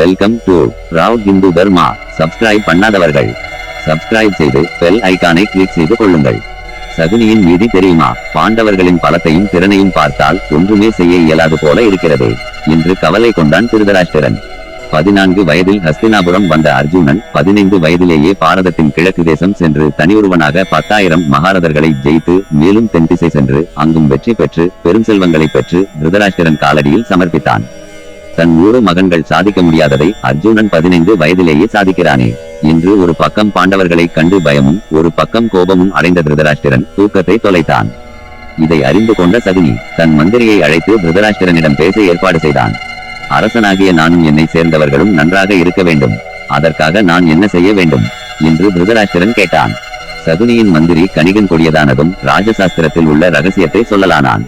Welcome to Rao Hindu Dharma subscribe பண்ணாதவர்கள். Subscribe செய்து bell ஐக்கானை click செய்து கொள்ளுங்கள். சகுனியின் மீதி தெரியுமா? பாண்டவர்களின் பலத்தையும் திறனையும் பார்த்தால் ஒன்றுமே செய்ய இயலாது போல இருக்கிறது. என்று கவலை கொண்டான் திருதராஷ்டிரன். பதினான்கு வயதில் ஹஸ்தினாபுரம் வந்த அர்ஜுனன் பதினைந்து வயதிலேயே பாரதத்தின் கிழக்கு தேசம் சென்று தனியொருவனாக பத்தாயிரம் மகாரதர்களை ஜெயித்து மேலும் தென் திசை சென்று அங்கும் வெற்றி பெற்று பெரும் செல்வங்களை பெற்று திருதராஷ்டிரன் காலடியில் சமர்ப்பித்தான். தன் நூறு மகன்கள் சாதிக்க முடியாததை அர்ஜுனன் பதினைந்து வயதிலேயே சாதிக்கிறானே. இன்று ஒரு பக்கம் பாண்டவர்களை கண்டு பயமும் ஒரு பக்கம் கோபமும் அடைந்த திருதராஷ்டிரன் தூக்கத்தை தொலைத்தான். இதை அறிந்து கொண்ட சகுனி தன் மந்திரியை அழைத்து திருதராஷ்டிரனிடம் பேச ஏற்பாடு செய்தான். அரசனாகிய நானும் என்னை சேர்ந்தவர்களும் நன்றாக இருக்க வேண்டும். அதற்காக நான் என்ன செய்ய வேண்டும்? என்று திருதராஷ்டிரன் கேட்டான். சகுனியின் மந்திரி கணிகன் கொடியதானதும் ராஜசாஸ்திரத்தில் உள்ள ரகசியத்தை சொல்லலானான்.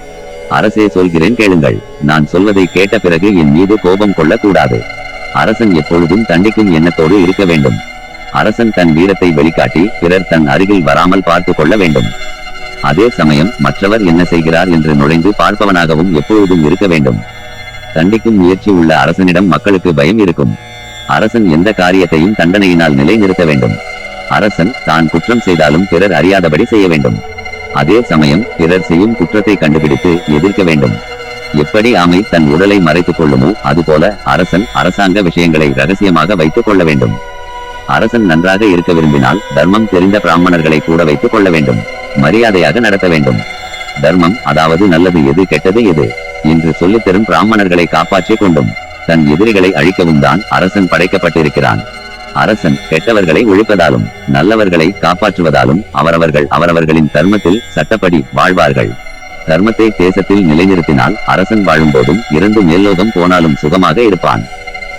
அரசே சொல்கிறேன் கேளுங்கள். நான் சொல்வதை கேட்ட பிறகு என் மீது கோபம் கொள்ளக்கூடாது. அரசன் எப்பொழுதும் தண்டிக்கும் எண்ணத்தோடு இருக்க வேண்டும். அரசன் தன் வீரத்தை வெளிக்காட்டி பிறர் தன் அருகில் வராமல் பார்த்து கொள்ள வேண்டும். அதே சமயம் மற்றவர் என்ன செய்கிறார் என்று நுழைந்து பார்ப்பவனாகவும் எப்பொழுதும் இருக்க வேண்டும். தண்டிக்கும் முயற்சி உள்ள அரசனிடம் மக்களுக்கு பயம் இருக்கும். அரசன் எந்த காரியத்தையும் தண்டனையினால் நிலைநிறுத்த வேண்டும். அரசன் தான் குற்றம் செய்தாலும் பிறர் அறியாதபடி செய்ய வேண்டும். அதே சமயம் பிறர் செய்யும் குற்றத்தை கண்டுபிடித்து எதிர்க்க வேண்டும். எப்படி ஆமை தன் உடலை மறைத்துக் கொள்ளுமோ அதுபோல அரசன் அரசாங்க விஷயங்களை ரகசியமாக வைத்துக் கொள்ள வேண்டும். அரசன் நன்றாக இருக்க விரும்பினால் தர்மம் தெரிந்த பிராமணர்களை கூட வைத்துக் கொள்ள வேண்டும். மரியாதையாக நடத்த வேண்டும். தர்மம் அதாவது நல்லது எது கெட்டது எது என்று சொல்லித் தரும் பிராமணர்களை காப்பாற்றிக் கொண்டும் தன் எதிரிகளை அழிக்கவும் தான் அரசன் படைக்கப்பட்டிருக்கிறான். அரசன் கெட்டவர்களை ஒழிப்பதாலும் நல்லவர்களை காப்பாற்றுவதாலும் அவரவர்கள் அவரவர்களின் தர்மத்தில் சட்டப்படி வாழ்வார்கள். தர்மத்தை தேசத்தில் நிலைநிறுத்தினால் அரசன் வாழும்போதும் இறந்து மேல்லோகம் போனாலும் சுகமாக இருப்பான்.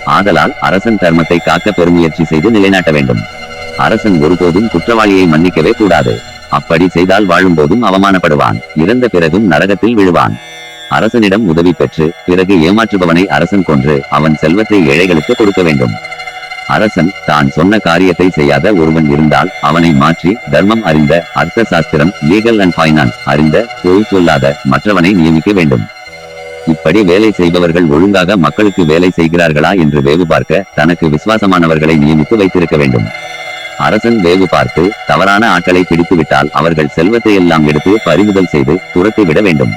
ஆதலால் அரசன் தர்மத்தை காக்க பெருமுயற்சி செய்து நிலைநாட்ட வேண்டும். அரசன் ஒருபோதும் குற்றவாளியை மன்னிக்கவே கூடாது. அப்படி செய்தால் வாழும்போதும் அவமானப்படுவான். இறந்த பிறகும் நரகத்தில் விழுவான். அரசனிடம் உதவி பெற்று பிறகு ஏமாற்றுபவனை அரசன் கொன்று அவன் செல்வத்தை ஏழைகளுக்கு கொடுக்க வேண்டும். அரசன் தான் சொன்ன காரியத்தை செய்யாத ஒருவன் இருந்தால் அவனை மாற்றி தர்மம் அறிந்த அர்த்த சாஸ்திரம் லீகல் அண்ட் ஃபைனான்ஸ் அறிந்த பொய் சொல்லாத மற்றவனை நியமிக்க வேண்டும். இப்படி வேலை செய்பவர்கள் ஒழுங்காக மக்களுக்கு வேலை செய்கிறார்களா என்று வேவு பார்க்க தனக்கு விசுவாசமானவர்களை நியமித்து வைத்திருக்க வேண்டும். அரசன் வேவு பார்த்து தவறான ஆட்களை பிடித்துவிட்டால் அவர்கள் செல்வத்தை எல்லாம் எடுத்து பறிமுதல் செய்து துரத்தி விட வேண்டும்.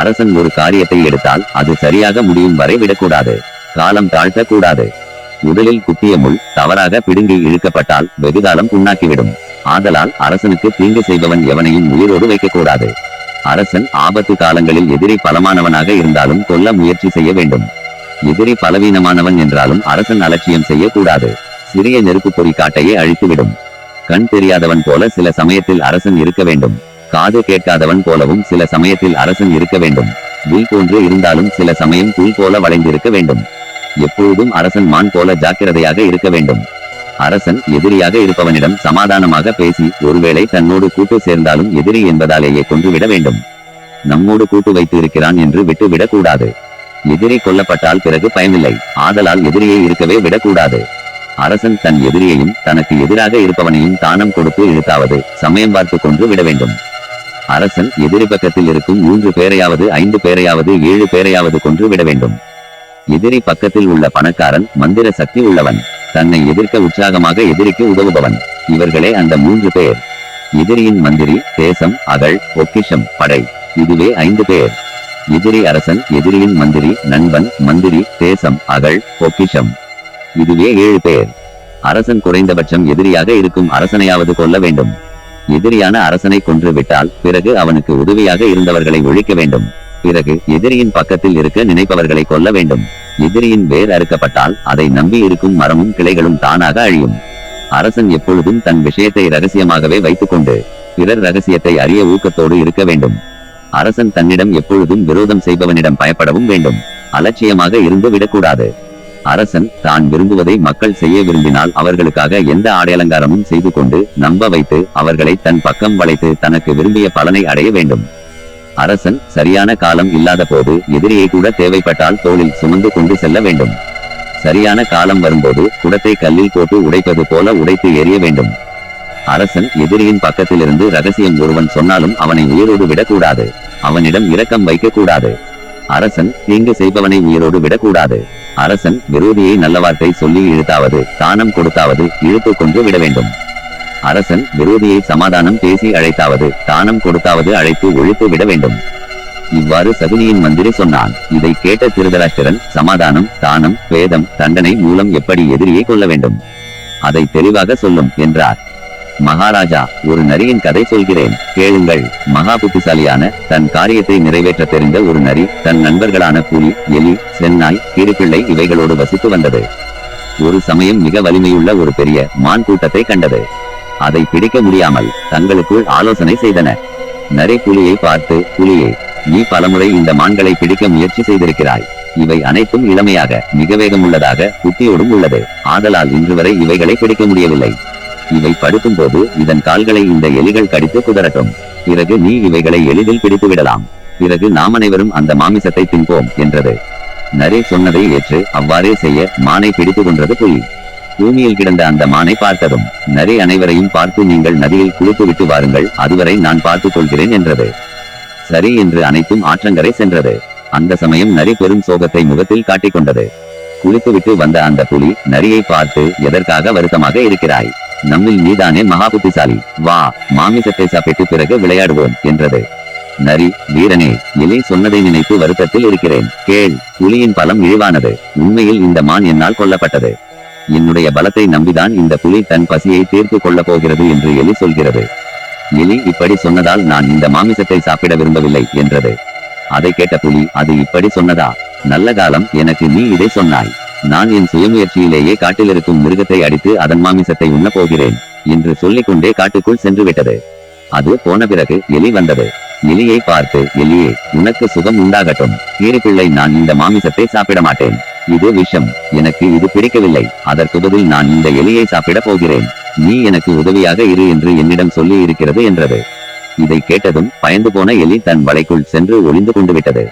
அரசன் ஒரு காரியத்தை எடுத்தால் அது சரியாக முடியும் வரை விடக்கூடாது. காலம் தாழ்த்தக்கூடாது. முதலில் உடலில் குத்திய முள் தவறாக பிடுங்கி இழுக்கப்பட்டால் வெகுகாலம் புண்ணாக்கிவிடும். ஆதலால் அரசனுக்கு தீங்கு செய்பவன் எவனையும் உயிரோடு வைக்கக்கூடாது. அரசன் ஆபத்து காலங்களில் எதிரி பலமானவனாக இருந்தாலும் கொல்ல முயற்சி செய்ய வேண்டும். எதிரி பலவீனமானவன் என்றாலும் அரசன் அலட்சியம் செய்யக்கூடாது. சிறிய நெருப்பு பொறி காட்டையே அழித்துவிடும். கண் தெரியாதவன் போல சில சமயத்தில் அரசன் இருக்க வேண்டும். காது கேட்காதவன் போலவும் சில சமயத்தில் அரசன் இருக்க வேண்டும். வில் போன்று இருந்தாலும் சில சமயம் புல் போல வளைந்திருக்க வேண்டும். எப்பொழுதும் அரசன் மான் போல ஜாக்கிரதையாக இருக்க வேண்டும். அரசன் எதிரியாக இருப்பவனிடம் சமாதானமாக பேசி ஒருவேளை தன்னோடு கூட்டு சேர்ந்தாலும் எதிரி என்பதாலேயே கொன்றுவிட வேண்டும். நம்மோடு கூட்டு வைத்து இருக்கிறான் என்று விட்டு விடக்கூடாது எதிரி கொல்லப்பட்டால் பிறகு பயனில்லை ஆதலால் எதிரியை இருக்கவே விடக்கூடாது. அரசன் தன் எதிரியையும் தனக்கு எதிராக இருப்பவனையும் தானம் கொடுத்து இழுத்தாவது சமயம் பார்த்து கொன்று விட வேண்டும். அரசன் எதிரி பக்கத்தில் இருக்கும் மூன்று பேரையாவது ஐந்து பேரையாவது ஏழு பேரையாவது கொன்று விட வேண்டும். எதிரி பக்கத்தில் உள்ள பணக்காரன் மந்திர சக்தி உள்ளவன் தன்னை எதிர்க்க உற்சாகமாக எதிரிக்கு உதவுபவன். இவர்களே அந்த மூன்று பேர். எதிரியின் மந்திரி தேசம் அகழ் பொக்கிஷம் படை இதுவே ஐந்து பேர். எதிரி அரசன் எதிரியின் மந்திரி நண்பன் மந்திரி தேசம் அகழ் பொக்கிஷம் இதுவே ஏழு பேர். அரசன் குறைந்தபட்சம் எதிரியாக இருக்கும் அரசனையாவது கொல்ல வேண்டும். எதிரியான அரசனை கொன்று விட்டால் பிறகு அவனுக்கு உதவியாக இருந்தவர்களை ஒழிக்க வேண்டும். பிறகு எதிரியின் பக்கத்தில் இருக்க நினைப்பவர்களை கொல்ல வேண்டும். எதிரியின் வேர் அறுக்கப்பட்டால் அதை நம்பி இருக்கும் மரமும் கிளைகளும் தானாக அழியும். அரசன் எப்பொழுதும் தன் விஷயத்தை ரகசியமாகவே வைத்துக்கொண்டு பிறர் ரகசியத்தை அறிய ஊக்கத்தோடு இருக்க வேண்டும். அரசன் தன்னிடம் எப்பொழுதும் விரோதம் செய்பவனிடம் பயப்படவும் வேண்டும். அலட்சியமாக இருந்து விடக்கூடாது. அரசன் தான் விரும்புவதை மக்கள் செய்ய விரும்பினால் அவர்களுக்காக எந்த ஆடையலங்காரமும் செய்து கொண்டு நம்ப வைத்து அவர்களை தன் பக்கம் வளைத்து தனக்கு விரும்பிய பலனை அடைய வேண்டும். அரசன் சரியான காலம் இல்லாத போது எதிரியை கூட தேவைப்பட்டால் தோளில் சுமந்து கொண்டு செல்ல வேண்டும். சரியான காலம் வரும்போது குடத்தை கல்லில் போட்டு உடைப்பது போல உடைத்து எறிய வேண்டும். அரசன் எதிரியின் பக்கத்திலிருந்து ரகசியம் ஒருவன் சொன்னாலும் அவனை உயிரோடு விடக்கூடாது. அவனிடம் இரக்கம் வைக்கக்கூடாது. அரசன் தீங்கு செய்பவனை உயிரோடு விடக்கூடாது. அரசன் விரோதியை நல்ல வார்த்தை சொல்லி இழுத்தாவது தானம் கொடுத்தாவது இழுத்து கொண்டு விட வேண்டும். அரசன் விரோதியை சமாதானம் பேசி அழைத்தாவது. தானம் கொடுத்தாவது அழைத்து ஒழித்து விட வேண்டும். இவ்வாறு சகுனியின் மந்திரி சொன்னான். இதை கேட்ட திருதராஷ்டிரன் சமாதானம் தானம் வேதம் தண்டனை மூலம் எப்படி எதிரியை கொள்ள வேண்டும்? அதை தெளிவாக சொல்லும் என்றார். மகாராஜா ஒரு நரியின் கதை சொல்கிறேன். கேளுங்கள். மகா புத்திசாலியான தன் காரியத்தை நிறைவேற்ற தெரிந்த ஒரு நரி தன் நண்பர்களான புலி எலி சென்னாய் கீரிப்பிள்ளை இவைகளோடு வசித்து வந்தது. ஒரு சமயம் மிக வலிமையுள்ள ஒரு பெரிய மான் கூட்டத்தை கண்டது. அதை பிடிக்க முடியாமல் தங்களுக்குள் ஆலோசனை செய்தன. நரை புலியை பார்த்து புலியே நீ பலமுறை இந்த மான்களை பிடிக்க முயற்சி செய்திருக்கிறாய். இவை அனைத்தும் இளமையாக மிக வேகமுள்ளதாக குட்டியோடும் உள்ளது. ஆதலால் இன்று வரை இவைகளை பிடிக்க முடியவில்லை. இவை படுக்கும் போது இதன் கால்களை இந்த எலிகள் கடித்து குதறட்டும். பிறகு நீ இவைகளை எளிதில் பிடித்து விடலாம். பிறகு நாம் அனைவரும் அந்த மாமிசத்தை தின்போம் என்றது. நரே சொன்னதை ஏற்று அவ்வாறே செய்ய மானை பிடித்து கொன்றது புலி. பூமியில் கிடந்த அந்த மானை பார்த்ததும் நரி அனைவரையும் பார்த்து நீங்கள் நதியில் குளித்து விட்டு வாருங்கள் அதுவரை நான் பார்த்துக் கொள்கிறேன் என்றது. சரி என்று அனைத்தும் ஆற்றங்கரை சென்றது. அந்த சமயம் நரி பெரும் சோகத்தை முகத்தில் காட்டிக்கொண்டது குளித்துவிட்டு வந்த அந்த புலி நரியை பார்த்து எதற்காக வருத்தமாக இருக்கிறாய்? நம்மில் நீதானே மகா புத்திசாலி வா மாமிசத்தை சாப்பிட்டு பிறகு விளையாடுவோம் என்றது. நரி வீரனே இலை சொன்னதை நினைத்து வருத்தத்தில் இருக்கிறேன். கேள் புலியின் பலம் இழிவானது. உண்மையில் இந்த மான் என்னால் கொல்லப்பட்டது. என்னுடைய பலத்தை நம்பிதான் இந்த புலி தன் பசியை தீர்த்து கொள்ளப் போகிறது என்று எலி சொல்கிறது. எலி இப்படி சொன்னதால் நான் இந்த மாமிசத்தை சாப்பிட விரும்பவில்லை என்றது. அதை கேட்ட புலி அது இப்படி சொன்னதா? நல்ல காலம் எனக்கு நீ இதை சொன்னாய். நான் என் சுயமுயற்சியிலேயே காட்டில் இருக்கும் மிருகத்தை அடித்து அதன் மாமிசத்தை உண்ணப் போகிறேன் என்று சொல்லிக்கொண்டே காட்டுக்குள் சென்று விட்டது. அது போன பிறகு எலி வந்தது. எலியை பார்த்து எலியே உனக்கு சுகம் உண்டாகட்டும். கீரிப்பிள்ளை நான் இந்த மாமிசத்தை சாப்பிட மாட்டேன். இது விஷம். எனக்கு இது பிடிக்கவில்லை. அதற்கு பதில் நான் இந்த எலியை சாப்பிடப் போகிறேன். நீ எனக்கு உதவியாக இரு என்று என்னிடம் சொல்லி இருக்கிறது என்றது. இதை கேட்டதும் பயந்து போன எலி தன் வலைக்குள் சென்று ஒளிந்து கொண்டு விட்டது.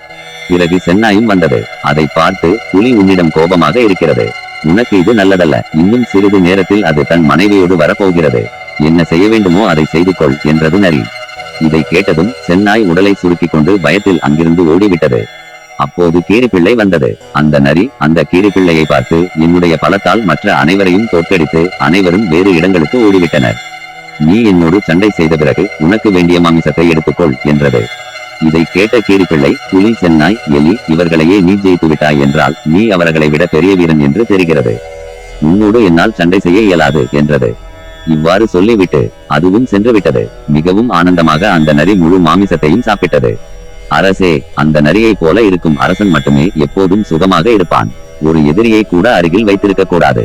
பிறகு சென்னாயும் வந்தது. அதை பார்த்து புலி உன்னிடம் கோபமாக இருக்கிறது. உனக்கு இது நல்லதல்ல. இன்னும் சிறிது நேரத்தில் அது தன் மனைவியோடு வரப்போகிறது. என்ன செய்ய வேண்டுமோ அதை செய்து கொள் என்றது நரி. இதை கேட்டதும் சென்னாய் உடலை சுருக்கிக் கொண்டு பயத்தில் அங்கிருந்து ஓடிவிட்டது. அப்போது கீரிப்பிள்ளை வந்தது. அந்த நரி அந்த கீரிப்பிள்ளையை பார்த்து என்னுடைய பலத்தால் மற்ற அனைவரையும் தோற்கடித்து அனைவரும் வேறு இடங்களுக்கு ஓடிவிட்டனர். நீ என்னோடு சண்டை செய்த பிறகு உனக்கு வேண்டிய மாமிசத்தை எடுத்துக்கொள் என்றது. இதை கேட்ட கீரிப்பிள்ளை புலி சென்னாய் எலி இவர்களையே நீ ஜெயித்து விட்டாய் என்றால் நீ அவர்களை விட பெரிய வீரன் என்று தெரிகிறது. உன்னோடு என்னால் சண்டை செய்ய இயலாது என்றது. இவ்வாறு சொல்லிவிட்டு அதுவும் சென்று விட்டது மிகவும் ஆனந்தமாக அந்த நரி முழு மாமிசத்தையும் சாப்பிட்டது. அரசே அந்த நரியை போல இருக்கும் அரசன் மட்டுமே எப்போதும் சுகமாக இருப்பான். ஒரு எதிரியை கூட அருகில் வைத்திருக்க கூடாது.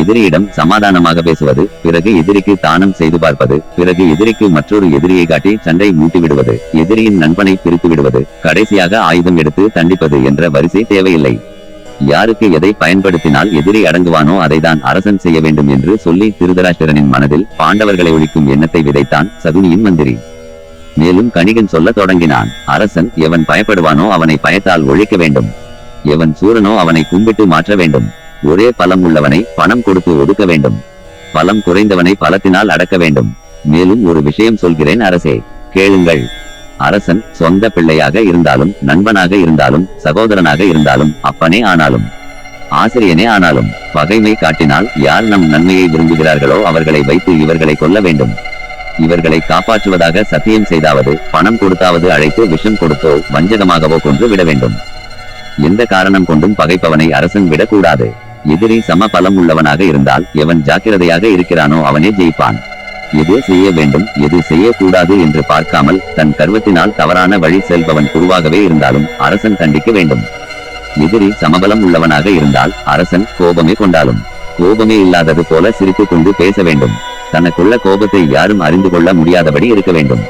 எதிரியிடம் சமாதானமாக பேசுவது பிறகு எதிரிக்கு தானம் செய்து பார்ப்பது பிறகு எதிரிக்கு மற்றொரு எதிரியை காட்டி சண்டை மூட்டி விடுவது எதிரியின் நண்பனை பிரித்து விடுவது கடைசியாக ஆயுதம் எடுத்து தண்டிப்பது என்ற வரிசை தேவையில்லை. யாருக்கு எதை பயன்படுத்தினால் எதிரி அடங்குவானோ அதைதான் அரசன் செய்ய வேண்டும் என்று சொல்லி திருதராஷ்டிரனின் மனதில் பாண்டவர்களை ஒழிக்கும் எண்ணத்தை விதைத்தான் சகுனியின் மந்திரி. மேலும் கணிகன் சொல்ல தொடங்கினான். அரசன் எவன் பயப்படுவானோ அவனை பயத்தால் ஒழிக்க வேண்டும். எவன் சூரனோ அவனை கும்பிட்டு மாற்ற வேண்டும். ஒரே பலம் உள்ளவனை பணம் கொடுத்து ஒதுக்க வேண்டும். பலம் குறைந்தவனை பலத்தினால் அடக்க வேண்டும். மேலும் ஒரு விஷயம் சொல்கிறேன் அரசே கேளுங்கள். அரசன் சொந்த பிள்ளையாக இருந்தாலும் நண்பனாக இருந்தாலும் சகோதரனாக இருந்தாலும் அப்பனே ஆனாலும் ஆசிரியனே ஆனாலும் பகைமை காட்டினால் யார் நம் நன்மையை விரும்புகிறார்களோ அவர்களை வைத்து இவர்களை கொல்ல வேண்டும். இவர்களை காப்பாற்றுவதாக சத்தியம் செய்தாவது பணம் கொடுத்தாவது அழைத்து விஷம் கொடுத்தோ வஞ்சகமாகவோ கொன்று விட வேண்டும். எந்த காரணம் கொண்டும் பகைப்பவனை அரசன் விடக்கூடாது. எதிரி சம பலம் உள்ளவனாக இருந்தால் எவன் ஜாக்கிரதையாக இருக்கிறானோ அவனே ஜெயிப்பான். எது செய்ய வேண்டும் எது செய்யக்கூடாது என்று பார்க்காமல் தன் கர்வத்தினால் தவறான வழி செல்பவன் குருவாகவே இருந்தாலும் அரசன் தண்டிக்க வேண்டும். எதிரி சமபலம் உள்ளவனாக இருந்தால் அரசன் கோபமே கொண்டாலும். கோபமே இல்லாதது போல சிரித்துக் கொண்டு பேச வேண்டும். தனக்குள்ள கோபத்தை யாரும் அறிந்து கொள்ள முடியாதபடி இருக்க வேண்டும்.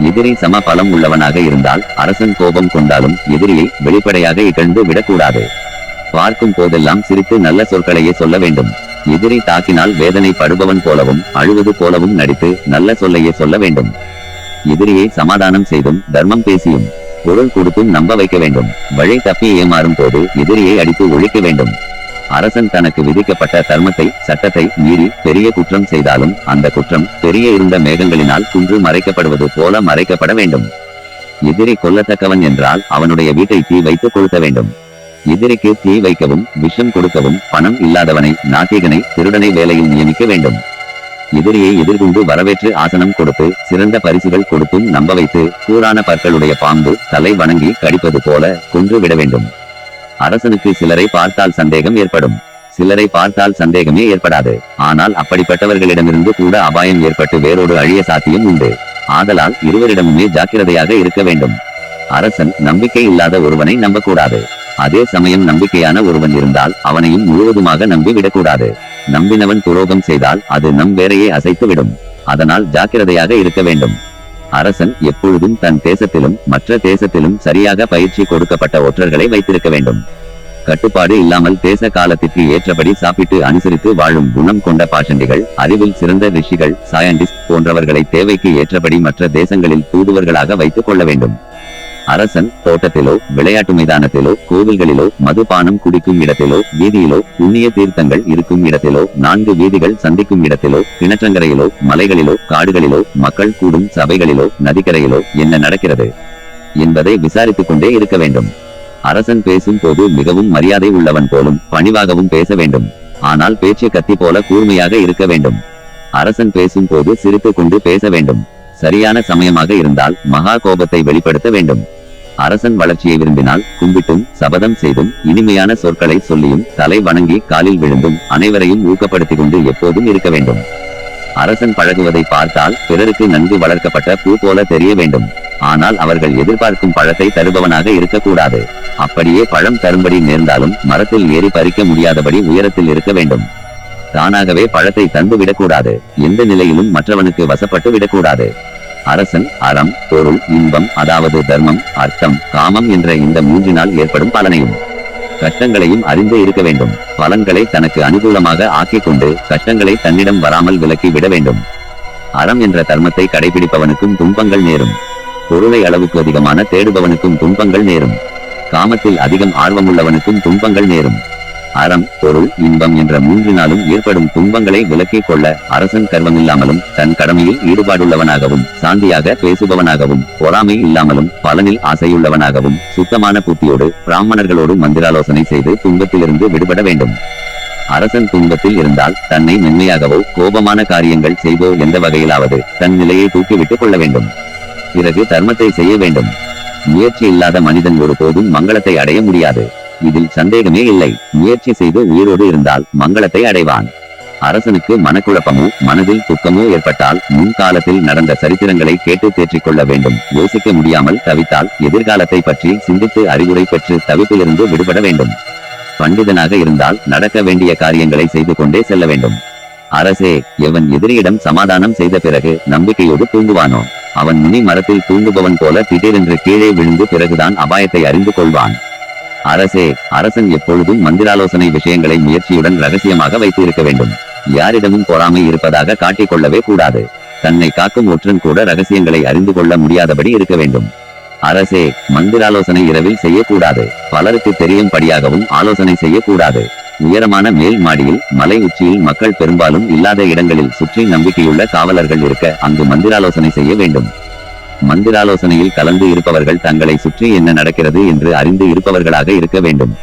எதிரி சம பலம் உள்ளவனாக இருந்தால் அரசன் கோபம் கொண்டாலும் எதிரியை வெளிப்படையாக இகழ்ந்து விடக்கூடாது. பார்க்கும் போதெல்லாம் சிரித்து நல்ல சொற்களையே சொல்ல வேண்டும். எதிரி தாக்கினால் வேதனை படுபவன் போலவும் அழுவது போலவும் நடித்து நல்ல சொல்லையே சொல்ல வேண்டும். எதிரியை சமாதானம் செய்தும் தர்மம் பேசியும் பொருள் கொடுத்தும் நம்ப வைக்க வேண்டும். வழி தப்பி ஏமாறும் போது எதிரியை அடித்து ஒழிக்க வேண்டும். அரசன் தனக்கு விதிக்கப்பட்ட தர்மத்தை சட்டத்தை மீறி பெரிய குற்றம் செய்தாலும் அந்த குற்றம் பெரிய இருந்த மேகங்களினால் குன்று மறைக்கப்படுவது போல மறைக்கப்பட வேண்டும். எதிரி கொல்லத்தக்கவன் என்றால் அவனுடைய வீட்டை தீ வைத்து கொளுத்த வேண்டும். எதிரிக்கு தீ வைக்கவும் விஷம் கொடுக்கவும் பணம் இல்லாதவனை நாட்டிகனை திருடனை வேலையில் நியமிக்க வேண்டும். எதிரியை எதிர்கொண்டு வரவேற்று ஆசனம் கொடுத்து சிறந்த பரிசுகள் கொடுத்தும் நம்ப வைத்து கூறான பற்களுடைய பாம்பு தலை வணங்கி கடிப்பது போல கொன்று விட வேண்டும். அரசனுக்கு சிலரை பார்த்தால் சந்தேகம் ஏற்படும். சிலரை பார்த்தால் சந்தேகமே ஏற்படாது. ஆனால் அப்படிப்பட்டவர்களிடமிருந்து கூட அபாயம் ஏற்பட்டு வேறொரு அழிய சாத்தியம் உண்டு. ஆதலால் இருவரிடமுமே ஜாக்கிரதையாக இருக்க வேண்டும். அரசன் நம்பிக்கை இல்லாத ஒருவனை நம்பக்கூடாது. அதே சமயம் நம்பிக்கையான ஒருவன் இருந்தால் அவனையும் முழுவதுமாக நம்பி விடக்கூடாது. நம்பினவன் துரோகம் செய்தால் அது நம் வேறையே அசைத்து விடும் அதனால் ஜாக்கிரதையாக இருக்க வேண்டும். அரசன் எப்பொழுதும் தன் தேசத்திலும் மற்ற தேசத்திலும் சரியாக பயிற்சி கொடுக்கப்பட்ட ஒற்றர்களை வைத்திருக்க வேண்டும். கட்டுப்பாடு இல்லாமல் தேச காலத்திற்கு ஏற்றபடி சாப்பிட்டு அனுசரித்து வாழும் குணம் கொண்ட பாஷண்டிகள் அறிவில் சிறந்த ரிஷிகள் சயின்டிஸ்ட் போன்றவர்களை தேவைக்கு ஏற்றபடி மற்ற தேசங்களில் தூதுவர்களாக வைத்துக் கொள்ள வேண்டும். அரசன் தோட்டத்திலோ விளையாட்டு மைதானத்திலோ கோவில்களிலோ மதுபானம் குடிக்கும் இடத்திலோ வீதியிலோ புண்ணிய தீர்த்தங்கள் இருக்கும் இடத்திலோ நான்கு வீதிகள் சந்திக்கும் இடத்திலோ கிணற்றங்கரையிலோ மலைகளிலோ காடுகளிலோ மக்கள் கூடும் சபைகளிலோ நதிக்கரையிலோ என்ன நடக்கிறது என்பதை விசாரித்துக் கொண்டே இருக்க வேண்டும். அரசன் பேசும் போது மிகவும் மரியாதை உள்ளவன் போலும் பணிவாகவும் பேச வேண்டும். ஆனால் பேச்சு கத்தி போல கூர்மையாக இருக்க வேண்டும். அரசன் பேசும் போது சிரித்துக் கொண்டு பேச வேண்டும். சரியான சமயமாக இருந்தால் மகா கோபத்தை வெளிப்படுத்த வேண்டும். அரசன் வளர்ச்சியை விரும்பினால் கும்பிட்டும் சபதம் செய்தும் இனிமையான சொற்களை சொல்லியும் தலை வணங்கி காலில் விழுந்தும் அனைவரையும் ஊக்கப்படுத்திக் கொண்டு எப்போதும் இருக்க வேண்டும். அரசன் பழகுவதை பார்த்தால் பிறருக்கு நன்கு வளர்க்கப்பட்ட பூ போல தெரிய வேண்டும். ஆனால் அவர்கள் எதிர்பார்க்கும் பழத்தை தருபவனாக இருக்கக்கூடாது. அப்படியே பழம் தரும்படி நேர்ந்தாலும் மரத்தில் ஏறி பறிக்க முடியாதபடி உயரத்தில் இருக்க வேண்டும். தானாகவே பழத்தை தந்து விடக்கூடாது எந்த நிலையிலும் மற்றவனுக்கு வசப்பட்டு விடக்கூடாது. அரசன் அறம் பொருள் இன்பம் அதாவது தர்மம் அர்த்தம் காமம் என்ற இந்த மூன்றினால் ஏற்படும் பலனையும். கஷ்டங்களையும் அறிந்து இருக்க வேண்டும். பலன்களை தனக்கு அனுகூலமாக ஆக்கிக் கொண்டு கஷ்டங்களை தன்னிடம் வராமல் விலக்கி விட வேண்டும். அறம் என்ற தர்மத்தை கடைபிடிப்பவனுக்கும் துன்பங்கள் நேரும். பொருளை அளவுக்கு அதிகமான தேடுபவனுக்கும் துன்பங்கள் நேரும். காமத்தில் அதிகம் ஆர்வமுள்ளவனுக்கும் துன்பங்கள் நேரும். அறம் பொருள் இன்பம் என்ற மூன்றினாலும் ஏற்படும் துன்பங்களை விலக்கிக் கொள்ள அரசன் கர்வமில்லாமலும் தன் கடமையில் ஈடுபாடுள்ளவனாகவும் சாந்தியாக பேசுபவனாகவும் பொறாமை இல்லாமலும் பலனில் ஆசையுள்ளவனாகவும் சுத்தமான புத்தியோடு பிராமணர்களோடு மந்திராலோசனை செய்து துன்பத்திலிருந்து விடுபட வேண்டும். அரசன் துன்பத்தில் இருந்தால் தன்னை மென்மையாகவோ கோபமான காரியங்கள் செய்தோ எந்த வகையிலாவது தன் நிலையை தூக்கிவிட்டுக் கொள்ள வேண்டும். பிறகு தர்மத்தை செய்ய வேண்டும். முயற்சி இல்லாத மனிதன் ஒருபோதும் மங்களத்தை அடைய முடியாது. இதில் சந்தேகமே இல்லை. முயற்சி செய்து உயிரோடு இருந்தால் மங்களத்தை அடைவான். அரசனுக்கு மனக்குழப்பமோ மனதில் துக்கமோ ஏற்பட்டால் முன்காலத்தில் நடந்த சரித்திரங்களை கேட்டு தேற்றிக் கொள்ள வேண்டும். யோசிக்க முடியாமல் தவித்தால் எதிர்காலத்தை பற்றி சிந்தித்து அறிவுரை பெற்று தவிப்பிலிருந்து விடுபட வேண்டும். பண்டிதனாக இருந்தால் நடக்க வேண்டிய காரியங்களை செய்து கொண்டே செல்ல வேண்டும். அரசே எவன் எதிரியிடம் சமாதானம் செய்த பிறகு நம்பிக்கையோடு தூங்குவானோ? அவன் முனி மரத்தில் தூங்குபவன் போல திடீரென்று கீழே விழுந்து பிறகுதான் அபாயத்தை அறிந்து கொள்வான். அரசே அரசன் எப்பொழுதும் மந்திராலோசனை விஷயங்களை முயற்சியுடன் ரகசியமாக வைத்து இருக்க வேண்டும். யாரிடமும் பொறாமை இருப்பதாக காட்டிக்கொள்ளவே கூடாது. தன்னை காக்கும் ஒற்றன் கூட ரகசியங்களை அறிந்து கொள்ள முடியாதபடி இருக்க வேண்டும். அரசே மந்திராலோசனை இரவில் செய்யக்கூடாது. பலருக்கு தெரியும் படியாகவும் ஆலோசனை செய்யக்கூடாது. உயரமான மேல் மாடியில் மலை உச்சியில் மக்கள் பெரும்பாலும் இல்லாத இடங்களில் சுற்றி நம்பிக்கையுள்ள காவலர்கள் இருக்க அங்கு மந்திராலோசனை செய்ய வேண்டும். மந்திராலோசனையில் கலந்து இருப்பவர்கள் தங்களை சுற்றி என்ன நடக்கிறது என்று அறிந்து இருப்பவர்களாக இருக்க வேண்டும்.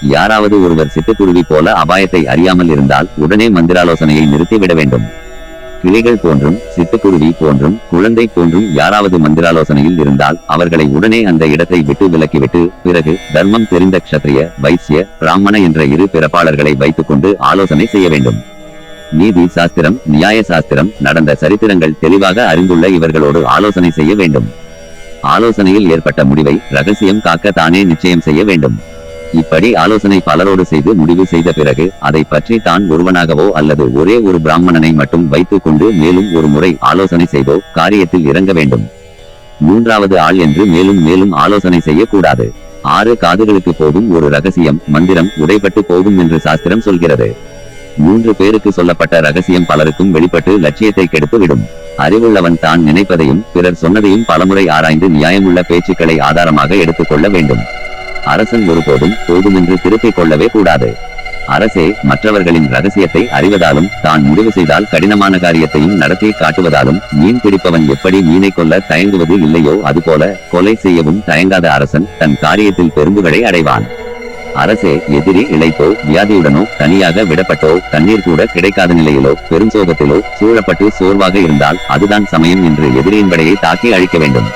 யாராவது ஒருவர் சிட்டுக்குருவி போல அபாயத்தை அறியாமல் இருந்தால் உடனே மந்திராலோசனையை நிறுத்திவிட வேண்டும். கிளிகள் போன்றும் சிட்டுக்குருவி போன்றும் குழந்தை போன்றும் யாராவது மந்திராலோசனையில் இருந்தால் அவர்களை உடனே அந்த இடத்தை விட்டு விலக்கிவிட்டு பிறகு தர்மம் தெரிந்த க்ஷத்ரிய வைசிய பிராமண என்ற இரு பிறப்பாளர்களை வைத்துக்கொண்டு ஆலோசனை செய்ய வேண்டும். நீதி சாஸ்திரம் நியாய சாஸ்திரம் நடந்த சரித்திரங்கள் தெளிவாக அறிந்துள்ள இவர்களோடு ஆலோசனை செய்ய வேண்டும். ஆலோசனையில் ஏற்பட்ட முடிவை ரகசியம் காக்க தானே நிச்சயம் செய்ய வேண்டும். இப்படி ஆலோசனை பலரோடு செய்து முடிவு செய்த பிறகு அதை பற்றி தான் ஒருவனாகவோ அல்லது ஒரே ஒரு பிராமணனை மட்டும் வைத்துக் கொண்டு மேலும் ஒரு முறை ஆலோசனை செய்தோ காரியத்தில் இறங்க வேண்டும். மூன்றாவது ஆள் என்று மேலும் மேலும் ஆலோசனை செய்யக்கூடாது. ஆறு காதுகளுக்கு போதும் ஒரு ரகசியம் மந்திரம் உடைபட்டு போகும் என்று சாஸ்திரம் சொல்கிறது. மூன்று பேருக்கு சொல்லப்பட்ட ரகசியம் பலருக்கும் வெளிப்பட்டு லட்சியத்தை கெடுத்துவிடும். அறிவுள்ளவன் தான் நினைப்பதையும் பிறர் சொன்னதையும் பலமுறை ஆராய்ந்து நியாயமுள்ள பேச்சுக்களை ஆதாரமாக எடுத்துக்கொள்ள வேண்டும். அரசன் ஒருபோதும் போதுமென்று திருப்பிக் கொள்ளவே கூடாது. அரசே மற்றவர்களின் ரகசியத்தை அறிவதாலும் தான் முடிவு செய்தால் கடினமான காரியத்தையும் நடத்தி காட்டுவதாலும் மீன் பிடிப்பவன் எப்படி மீனை கொல்ல தயங்குவது இல்லையோ அதுபோல கொலை செய்யவும் தயங்காத அரசன் தன் காரியத்தில் பெரும்புகளை அடைவான். அரசே எதிரி இளைத்தோ வியாதியுடனோ தனியாக விடப்பட்டோ தண்ணீர் கூட கிடைக்காத நிலையிலோ பெருஞ்சோகத்திலோ சூழப்பட்டு சோர்வாக இருந்தால் அதுதான் சமயம் என்று எதிரியின் படையை தாக்கி அழிக்க வேண்டும்.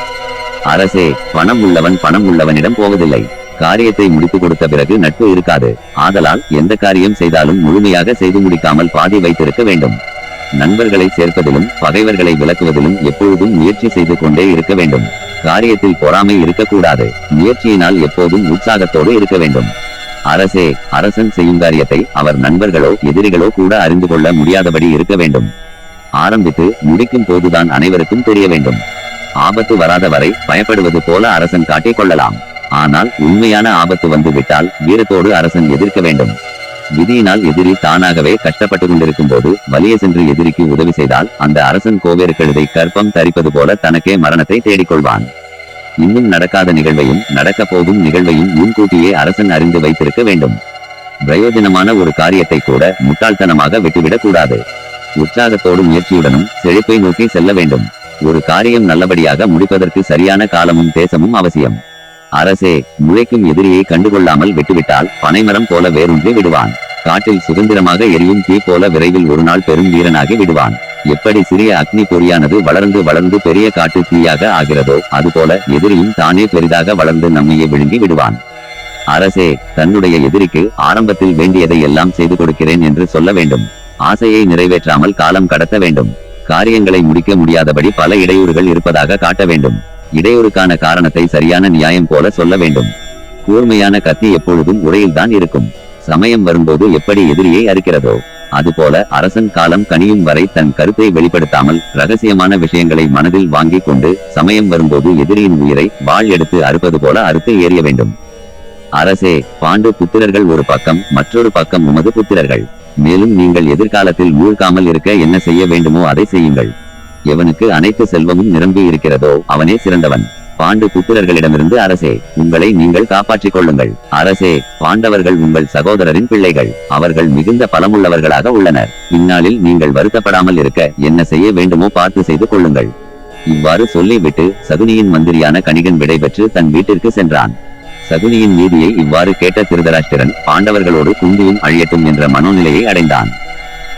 அரசே பணம் உள்ளவன் பணம் உள்ளவனிடம் போவதில்லை. காரியத்தை முடித்து கொடுத்த பிறகு நட்பு இருக்காது. ஆதலால் எந்த காரியம் செய்தாலும் முழுமையாக செய்து முடிக்காமல் பாதி வைத்திருக்க வேண்டும். நண்பர்களை சேர்ப்பதிலும் பகைவர்களை விளக்குவதிலும் எப்பொழுதும் முயற்சி செய்து கொண்டே இருக்க வேண்டும். காரியத்தில் பொறாமை இருக்கக்கூடாது. முயற்சியினால் எப்போதும் உற்சாகத்தோடு இருக்க வேண்டும். அரசே அரசன் செய்யும் காரியத்தை அவர் நண்பர்களோ எதிரிகளோ கூட அறிந்து கொள்ள முடியாதபடி இருக்க வேண்டும். ஆரம்பித்து முடிக்கும் போதுதான் அனைவருக்கும் தெரிய வேண்டும். ஆபத்து வராத வரை பயப்படுவது போல அரசன் காட்டிக் கொள்ளலாம். ஆனால் உண்மையான ஆபத்து வந்து விட்டால் வீரத்தோடு அரசன் எதிர்க்க வேண்டும். விதியினால் எதிரி தானாகவே கஷ்டப்பட்டு கொண்டிருக்கும் போது வலிய சென்று எதிரிக்கு உதவி செய்தால் அந்த அரசன் கோவேறு கழுதை கற்பம் தரிப்பது போல தனக்கே மரணத்தை தேடிக்கொள்வான். இன்னும் நடக்காத நிகழ்வையும் நடக்க போகும் நிகழ்வையும் முன்கூட்டியே அரசன் அறிந்து வைத்திருக்க வேண்டும். பிரயோஜனமான ஒரு காரியத்தை கூட முட்டாள்தனமாக விட்டுவிடக் கூடாது. உற்சாகத்தோடு முயற்சியுடனும் செழிப்பை நோக்கி செல்ல வேண்டும். ஒரு காரியம் நல்லபடியாக முடிப்பதற்கு சரியான காலமும் தேசமும் அவசியம். அரசே முளைக்கும் எதிரியை கண்டுகொள்ளாமல் விட்டுவிட்டால் பனைமரம் போல வேரூன்றி விடுவான். காட்டில் சுதந்திரமாக எரியும் தீ போல விரைவில் ஒரு நாள் பெரும் வீரனாகி விடுவான். எப்படி சிறிய அக்னி பொறியானது வளர்ந்து வளர்ந்து பெரிய காட்டு தீயாக ஆகிறதோ அதுபோல எதிரியும் தானே பெரிதாக வளர்ந்து நம்மையே விழுங்கி விடுவான். அரசே தன்னுடைய எதிரிக்கு ஆரம்பத்தில் வேண்டியதை எல்லாம் செய்து கொடுக்கிறேன் என்று சொல்ல வேண்டும். ஆசையை நிறைவேற்றாமல் காலம் கடத்த வேண்டும். காரியங்களை முடிக்க முடியாதபடி பல இடையூறுகள் இருப்பதாக காட்ட வேண்டும். இடையூறுக்கான காரணத்தை சரியான நியாயம் போல சொல்ல வேண்டும். கூர்மையான கத்தி எப்பொழுதும் உரையில்தான் இருக்கும். சமயம் வரும்போது எப்படி எதிரியை அறுக்கிறதோ அதுபோல அரசன் காலம் கனியும் வரை தன் கருத்தை வெளிப்படுத்தாமல் ரகசியமான விஷயங்களை மனதில் வாங்கிக் கொண்டு சமயம் வரும்போது எதிரியின் உயிரை வாள் எடுத்து அறுப்பது போல அறுத்து ஏறிய வேண்டும். அரசே பாண்டு புத்திரர்கள் ஒரு பக்கம் மற்றொரு பக்கம் உமது புத்திரர்கள். மேலும் நீங்கள் எதிர்காலத்தில் மூழ்காமல் இருக்க என்ன செய்ய வேண்டுமோ அதை செய்யுங்கள். எவனுக்கு அனைத்து செல்வமும் நிரம்பி இருக்கிறதோ அவனே சிறந்தவன். பாண்டு புத்திரர்களிடமிருந்து அரசே உங்களை நீங்கள் காப்பாற்றிக் கொள்ளுங்கள். அரசே பாண்டவர்கள் உங்கள் சகோதரரின் பிள்ளைகள். அவர்கள் மிகுந்த பலமுள்ளவர்களாக உள்ளனர். இந்நாளில் நீங்கள் வருத்தப்படாமல் இருக்க என்ன செய்ய வேண்டுமோ பார்த்து செய்து கொள்ளுங்கள். இவ்வாறு சொல்லிவிட்டு சகுனியின் மந்திரியான கணிகன் விடைபெற்று தன் வீட்டிற்கு சென்றான். சகுனியின் நீதியை இவ்வாறு கேட்ட திருதராஷ்டிரன் பாண்டவர்களோடு குந்தியும் அழியட்டும் என்ற மனோநிலையை அடைந்தான்.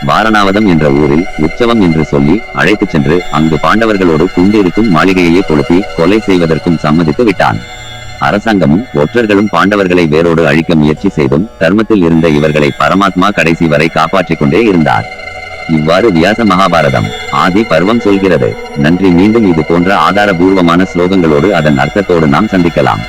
வாரணாவதம் என்ற ஊரில் உற்சவம் என்று சொல்லி அழைத்துச் சென்று அங்கு பாண்டவர்களோடு குண்டிருக்கும் மாளிகையையே கொளுத்தி கொலை செய்வதற்கும் சம்மதித்து விட்டான். அரசாங்கமும் ஒற்றர்களும் பாண்டவர்களை வேரோடு அழிக்க முயற்சி செய்தும் தர்மத்தில் இருந்த இவர்களை பரமாத்மா கடைசி வரை காப்பாற்றிக் கொண்டே இருந்தார். இவ்வாறு வியாச மகாபாரதம் ஆதி பருவம் சொல்கிறது. நன்றி மீண்டும் இது போன்ற ஆதாரபூர்வமான ஸ்லோகங்களோடு அதன் அர்த்தத்தோடு நாம் சந்திக்கலாம்.